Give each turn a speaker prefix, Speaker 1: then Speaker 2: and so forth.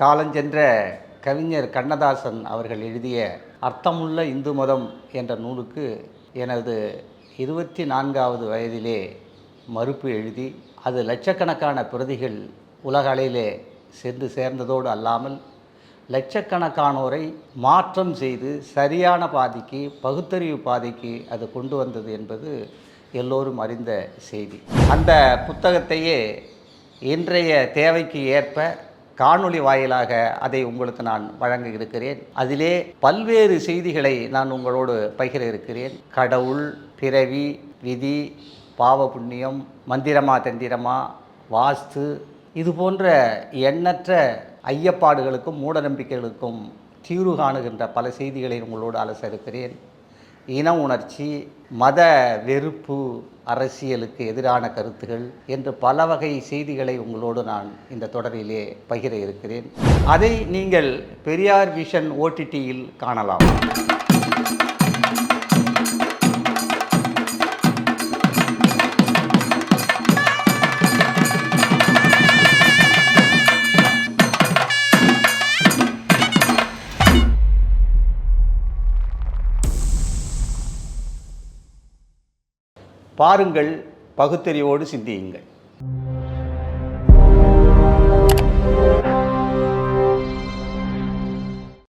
Speaker 1: காலஞ்சென்ற கவிஞர் கண்ணதாசன் அவர்கள் எழுதிய அர்த்தமுள்ள இந்து மதம் என்ற நூலுக்கு எனது இருபத்தி நான்காவது வயதிலே மறுப்பு எழுதி அது லட்சக்கணக்கான பிரதிகள் உலக அளவிலே சென்று சேர்ந்ததோடு அல்லாமல் லட்சக்கணக்கானோரை மாற்றம் செய்து சரியான பாதைக்கு பகுத்தறிவு பாதைக்கு அது கொண்டு வந்தது என்பது எல்லோரும் அறிந்த செய்தி. அந்த புத்தகத்தையே இன்றைய தேவைக்கு ஏற்ப காணொளி வாயிலாக அதை உங்களுக்கு நான் வழங்க இருக்கிறேன் அதிலே பல்வேறு செய்திகளை நான் உங்களோடு பகிர இருக்கிறேன். கடவுள் பிறவி விதி பாவ புண்ணியம் மந்திரமா தந்திரமா வாஸ்து இது போன்ற எண்ணற்ற ஐயப்பாடுகளுக்கும் மூடநம்பிக்கைகளுக்கும் தீர்வு காணுகின்ற பல செய்திகளை உங்களோடு அலச இருக்கிறேன். இன உணர்ச்சி மத வெறுப்பு அரசியலுக்கு எதிரான கருத்துகள் என்று பல வகை செய்திகளை உங்களோடு நான் இந்த தொடரிலே பகிர இருக்கிறேன். அதை நீங்கள் பெரியார் விஷன் ஓடிடியில் காணலாம். பாருங்கள் பகுத்தறிவோடு சிந்தியுங்கள்.